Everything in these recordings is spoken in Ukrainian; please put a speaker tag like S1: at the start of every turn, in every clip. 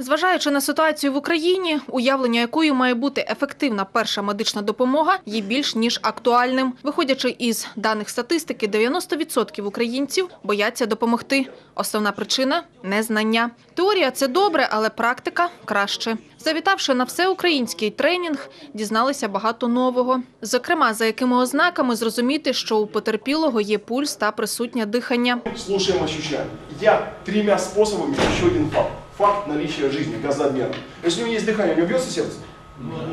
S1: Зважаючи на ситуацію в Україні, уявлення якою має бути ефективна перша медична допомога, є більш ніж актуальним. Виходячи із даних статистики, 90% українців бояться допомогти. Основна причина незнання. Теорія це добре, але практика краще. Завітавши на всеукраїнський тренінг, дізналися багато нового. Зокрема, за якими ознаками зрозуміти, що у потерпілого є пульс та присутнє дихання.
S2: Слушаем, ощущаем. Я тремя способами еще один факт. Факт наличия жизни, газообмена. Если у него есть дыхание, у него бьется сердце?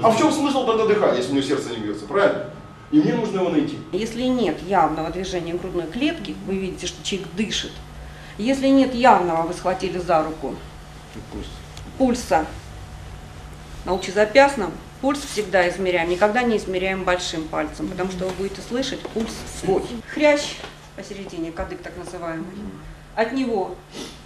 S2: А в чем смысл тогда дыхания, если у него сердце не бьется, правильно? И мне нужно его найти.
S3: Если нет явного движения грудной клетки, вы видите, что человек дышит. Если нет явного, вы схватили за руку, пульса на лучезапястном, пульс всегда измеряем, никогда не измеряем большим пальцем, потому что вы будете слышать пульс свой. Хрящ посередине, кадык так называемый. От него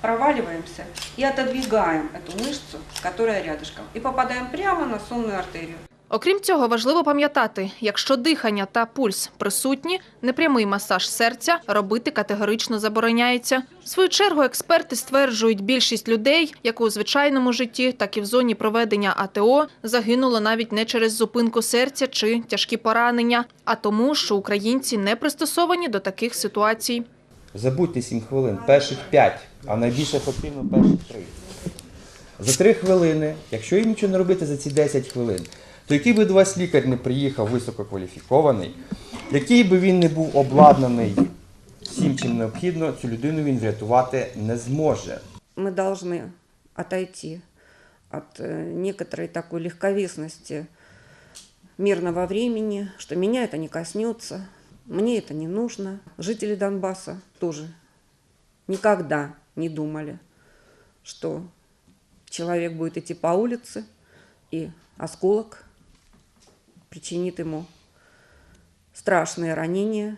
S3: проваливаемся и отодвигаем эту мышцу, которая рядышком, и попадаем прямо на сонную артерию.
S1: Окрім цього, важливо пам'ятати, якщо дихання та пульс присутні, непрямий масаж серця робити категорично забороняється. В свою чергу експерти стверджують, більшість людей, як у звичайному житті, так і в зоні проведення АТО, загинуло навіть не через зупинку серця чи тяжкі поранення, а тому, що українці не пристосовані до таких ситуацій.
S4: Забудьте 7 хвилин, перших 5, а найбільш ефективно перших 3. За 3 хвилини, якщо їм нічого не робити за ці 10 хвилин, то який би до вас лікар не приїхав висококваліфікований, який би він не був обладнаний всім, чим необхідно, цю людину він врятувати не зможе.
S3: мы должны отойти от э, некоторой такой легковесности мирного времени, что меня это не коснется, мне это не нужно. Жители Донбасса тоже никогда не думали, что человек будет идти по улице и осколок причинит ему страшные ранения,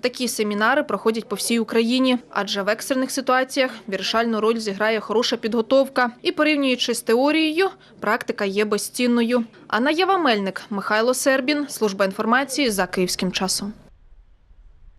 S1: Такі семінари проходять по всій Україні, адже в екстрених ситуаціях вирішальну роль зіграє хороша підготовка. І порівнюючи з теорією, практика є безцінною. Анна Ява Мельник, Михайло Сербін, служба інформації за київським часом.